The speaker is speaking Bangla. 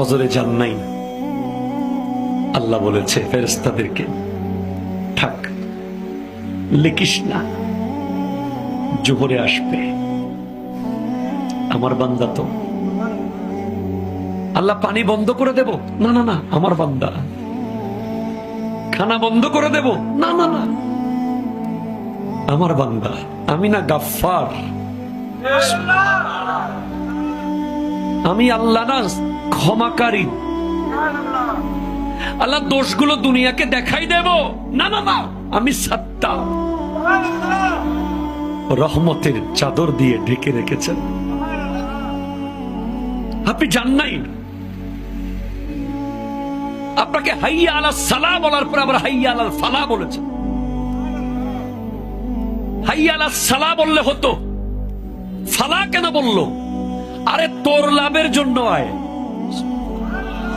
ফজরে যান নাই। আল্লাহ বলেছে ফেরেস্তাদেরকে থাক, লিখিস না, জোহরে আসবে। আমার বান্দা তো। আল্লাহ পানি বন্ধ করে দেব? না না না, আমার বান্দা। খানা বন্ধ করে দেব? না না না। আমার বান্দা, আমি না গাফফার। আমি আল্লাহ না ক্ষমাকারী। আল্লাহ দোষগুলো দুনিয়াকে দেখাই দেব। না না না, আমি সত্তা। রহমতের চাদর দিয়ে ঢেকে রেখেছেন। আপনি জান নাই। আপনাকে হাইয়া আলা সালা বলার পর আবার হাইয়া আলাল ফালা বলেছেন। হাইয়া আলা সালা বললে হতো। ফালা কেন বলল? আরে তোর লাভের জন্য আয়